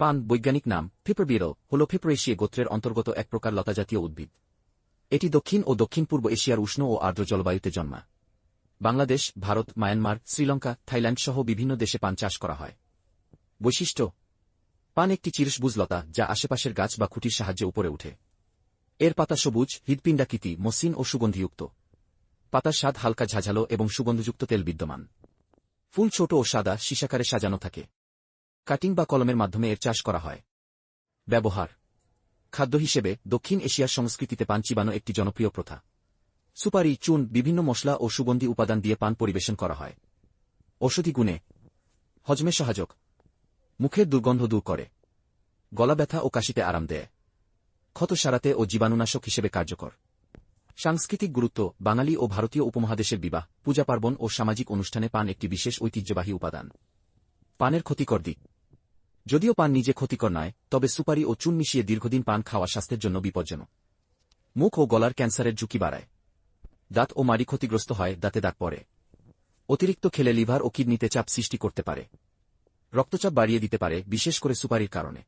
পান বৈজ্ঞানিক নাম ফিপ্রবিরো হল ফিপ্রোয়েশিয়া গোত্রের অন্তর্গত এক প্রকার লতাজাতীয় উদ্ভিদ। এটি দক্ষিণ ও দক্ষিণ পূর্ব এশিয়ার উষ্ণ ও আর্দ্র জলবায়ুতে জন্মা। বাংলাদেশ, ভারত, মায়ানমার, শ্রীলঙ্কা, থাইল্যান্ড সহ বিভিন্ন দেশে পান চাষ করা হয়। বৈশিষ্ট্য, পান একটি চিরসবুজ লতা যা আশেপাশের গাছ বা খুঁটির সাহায্যে উপরে উঠে। এর পাতা সবুজ হৃদপিণ্ডাকৃতি মসৃণ ও সুগন্ধিযুক্ত। পাতার স্বাদ হালকা ঝাঝালো এবং সুগন্ধযুক্ত তেল বিদ্যমান। ফুল ছোট ও সাদা সীসাকারে সাজানো থাকে। কাটিং বা কলমের মাধ্যমে এর চাষ করা হয়। ব্যবহার। খাদ্য হিসেবে দক্ষিণ এশিয়ার সংস্কৃতিতে পান চিবানো একটি জনপ্রিয় প্রথা। সুপারি, চুন, বিভিন্ন মশলা ও সুগন্ধি উপাদান দিয়ে পান পরিবেশন করা হয়। ঔষধি গুণে। হজমে সহায়ক। মুখের দুর্গন্ধ দূর করে। গলা ব্যথা ও কাশিতে আরাম দেয়। ক্ষত সারাতে ও জীবাণুনাশক হিসেবে কার্যকর। সাংস্কৃতিক গুরুত্ব, বাঙালি ও ভারতীয় উপমহাদেশের বিবাহ, পূজা পার্বণ ও সামাজিক অনুষ্ঠানে পান একটি বিশেষ ঐতিহ্যবাহী উপাদান। পানের ক্ষতিকর দিক। যদিও পান নিজে ক্ষতিকর নয়, তবে সুপারি ও চুন মিশিয়ে দীর্ঘদিন পান খাওয়া স্বাস্থ্যের জন্য বিপজ্জনক। মুখ ও গলার ক্যান্সারের ঝুঁকি বাড়ায়। দাঁত ও মাড়ি ক্ষতিগ্রস্ত হয়, দাঁতে দাগ পড়ে। অতিরিক্ত খেলে লিভার ও কিডনিতে চাপ সৃষ্টি করতে পারে। রক্তচাপ বাড়িয়ে দিতে পারে, বিশেষ করে সুপারির কারণে।